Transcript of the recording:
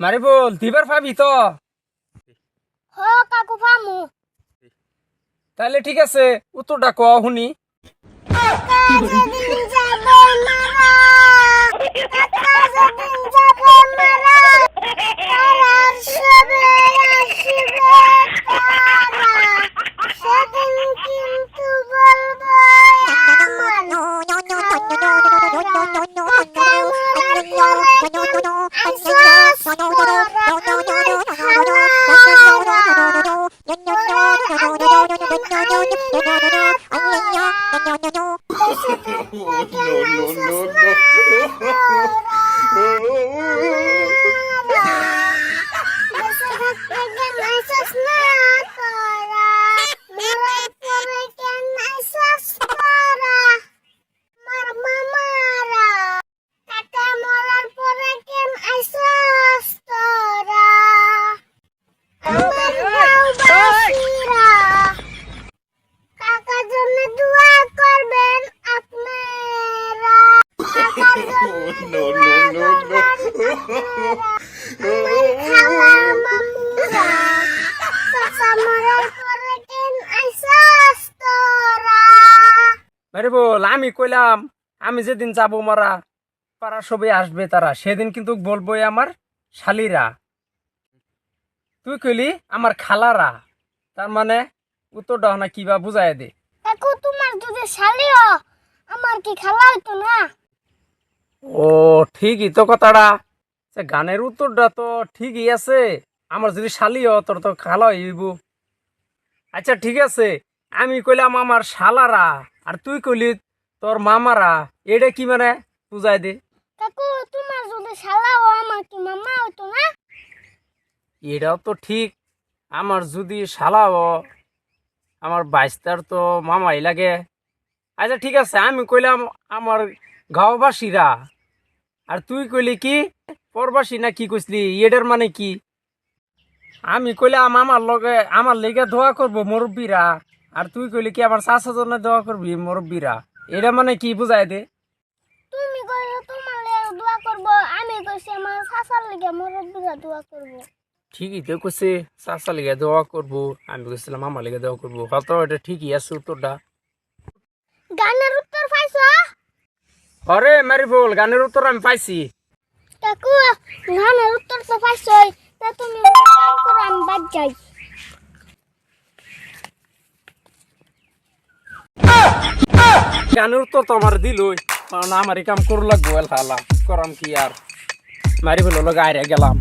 মারি বল দিবার ভাবি তো। হ কাকু ফামু। তাহলে ঠিক আছে উত্তরটা ক শুনি। কাকা যেদিন যাবে মারা কাকা যেদিন যাবে মারা তারার সবে আসবে তারা। সেদিন কিন্তু বলব আমার no, no, no, no, no, no, no. বল আমি কইলাম আমি যেদিন যাব মারা পাড়া সবাই আসবে তারা সেদিন কিন্তু বলবোই আমার শালিরা। তুই কইলি আমার খালারা তার মানে উত্তরটা না কিবা বুঝাই দে। কাকু তোমার যদি শালিও আমার কি খালা হইতো না? ও ঠিকই তো কথাটা। গানের উত্তরটা তো ঠিকই আছে। আমার যদি শালিও তোর তো খালা হইব। আচ্ছা ঠিক আছে। আমি কইলাম আমার শালারা আর তুই কইলি তোর মামারা। এটা কি মানে? বুঝাই দে। কাকু তোমার যদি শালাও আমার কি মামা না? এটাও তো ঠিক। আমার যদি শালাও আমার বাইশটার তো মামাই লাগে। আচ্ছা ঠিক আছে। আমি কইলাম আমার গাঁওবাসীরা। আর তুই কইলি কি? পরবাসী না কি কইসলি এটার মানে কি? আমি কইলাম আমার লগে আমার লেগে দোয়া করব মুরব্বীরা। আর তুই কইলি কি আমার চাষা জন্য দোয়া করবি মুরব্বীরা? এটা মানে কি বুঝাই দে। তুমি কইলে তোমার লেগে দোয়া করব আমি কইছি আমার শাসার লেগে মুরব্বিরা দোয়া করব। ঠিকই তো কইছে চাষা লেগে দোয়া করব আমি কইছিলাম আমার লেগে দোয়া করব। হয়তো এটা ঠিকই আছে উত্তরটা। গানের উত্তর পাইছো? আরে মারি বল গানের উত্তর আমি পাইছি। কাকু গানের উত্তর তো পাইছই, তা তুমি কাম বাদ যাই। তো আমার দিলই, কারণ কাম করু লাগবো এল হালা করাম কি আর। মারি ফেলো গায়ে গেলাম।